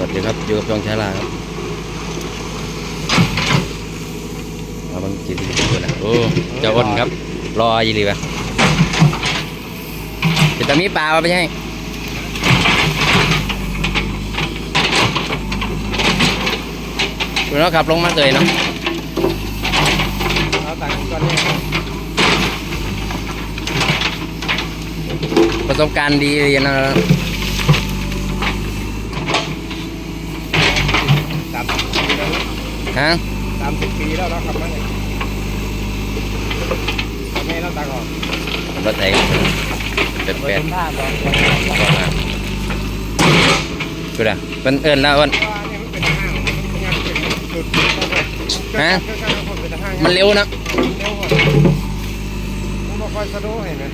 สวัสดีครับอยู่กับช่องชาลาครับมาบังจีดีตัวนะโอ้เจ้าอ้นครับ รออยู่ดีวะจะตะมีปลาวะไม่ใช่คุณน้องขับลงมาเลยเนาะเอาตังก่อนเนี่ยประสบการณ์ดีเลยนะ สามสิบปีแล้วนะ ฮะสามสิบปีแล้วเราขับมาเนี่ยทำไมเราตังค์ออกรถไถกันเป็นไปแปดทำท่าก่อนคืออะไรเป็นเอิญแล้วอ้นว่าเนี่ยมันเป็นห้างมันงานเป็นจุดฮะเป็นห้างมันเร็วนะเร็วกว่ามันบ่ค่อยสะดวกเห็นไหม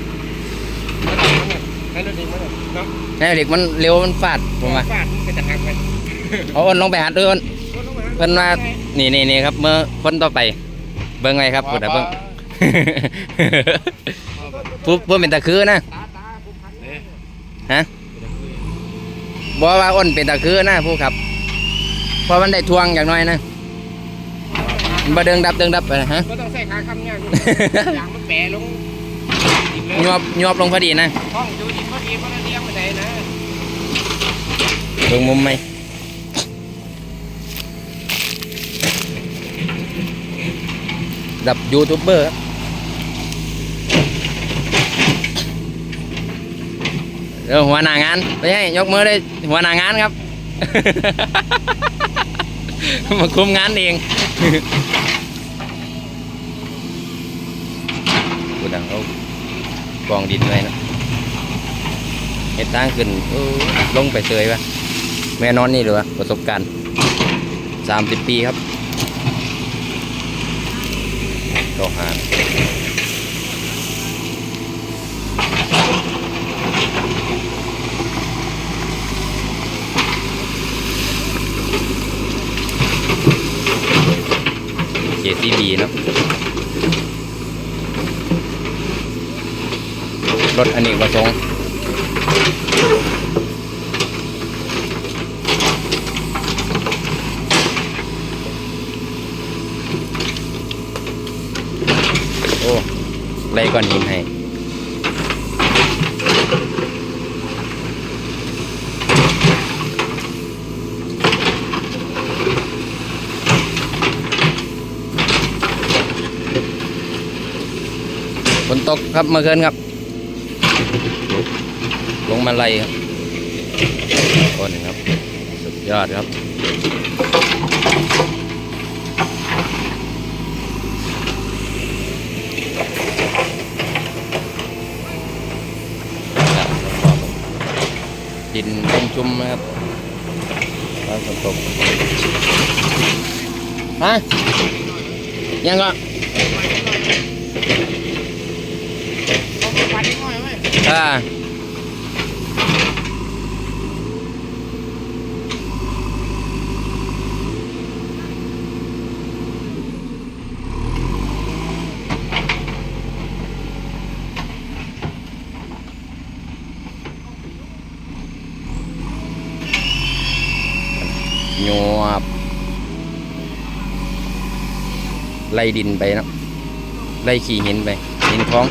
ให้รถดีมาเลยเนาะใช่เด็กมันเร็วมันฟาดผมว่าฟาดมันก็จะหักไปเอาอ้นลงไปหัดด้วยอ้น เพิ่นว่านี่นี่นี่ครับเมื่อคนต่อไป เบิ่งไงครับพูดนะเบิ่งผู้ผู้เป็นตะคือนะตาตาผู้พันเนี่ยฮะบอกว่าอ้นเป็นตะคือนะผู้ขับเพราะมันได้ทวงอย่างน้อยนะมันบ่เดิงดับเดิงดับไปนะฮะก็ต้องใส่ขาคำเนี่ยยางมันแปะลงยวบยวบลงพอดีนะห้องดูดีพอดีเพราะเราเลี้ยงไปไหนนะเบิ่งมุมไหม ดับยูทูบเบอร์ครับเออหัวหน้างานไม่ใช่ยกมือเลยหัวหน้างานครับ มาคุมงานเองกูดังเขากองดินไว้นะเห็ดทางขึ้นลงไปเสยปะแม่นอนนี่หรือวะประสบการณ์สามสิบปีครับ ก็หารเจซีบีเนาะรถอเนกประสงค์โอ้ ไล่ก้อนหินให้ฝนตกครับเมื่อคืนครับ ลงมาไล่ครับคนครับ สุดยอดครับ ดินชุ่มๆนะครับตอนฝนตกฮะยังก็เอาไปปัดนิด หน่อยไหมอ่าหยวบไล่ดินไปนะไล่ขี่หินไปหินคลอง